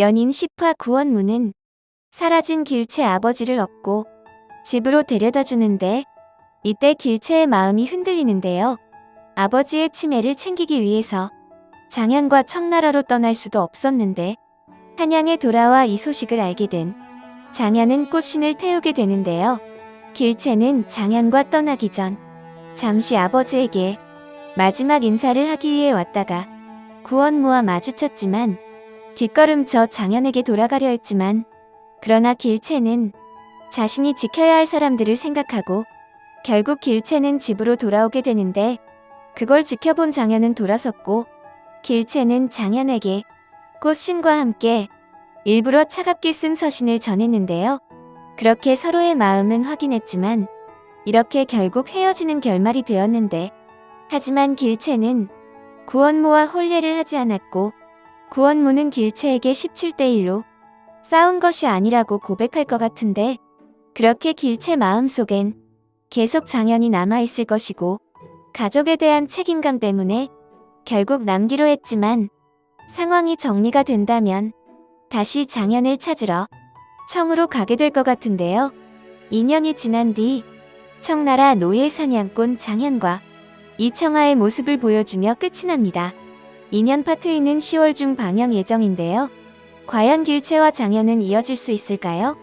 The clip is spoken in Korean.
연인 10화 구원무는 사라진 길채 아버지를 얻고 집으로 데려다 주는데 이때 길채의 마음이 흔들리는데요. 아버지의 치매를 챙기기 위해서 장현과 청나라로 떠날 수도 없었는데 한양에 돌아와 이 소식을 알게 된 장현은 꽃신을 태우게 되는데요. 길채는 장현과 떠나기 전 잠시 아버지에게 마지막 인사를 하기 위해 왔다가 구원무와 마주쳤지만 뒷걸음쳐 장현에게 돌아가려 했지만 그러나 길채는 자신이 지켜야 할 사람들을 생각하고 결국 길채는 집으로 돌아오게 되는데 그걸 지켜본 장현은 돌아섰고 길채는 장현에게 꽃신과 함께 일부러 차갑게 쓴 서신을 전했는데요. 그렇게 서로의 마음은 확인했지만 이렇게 결국 헤어지는 결말이 되었는데 하지만 길채는 구원무와 혼례를 하지 않았고 구원무는 길채에게 17대 1로 싸운 것이 아니라고 고백할 것 같은데 그렇게 길채 마음속엔 계속 장현이 남아있을 것이고 가족에 대한 책임감 때문에 결국 남기로 했지만 상황이 정리가 된다면 다시 장현을 찾으러 청으로 가게 될 것 같은데요. 2년이 지난 뒤 청나라 노예 사냥꾼 장현과 이청아의 모습을 보여주며 끝이 납니다. 2년 파트이는 10월 중 방영 예정인데요. 과연 길채와 장현은 이어질 수 있을까요?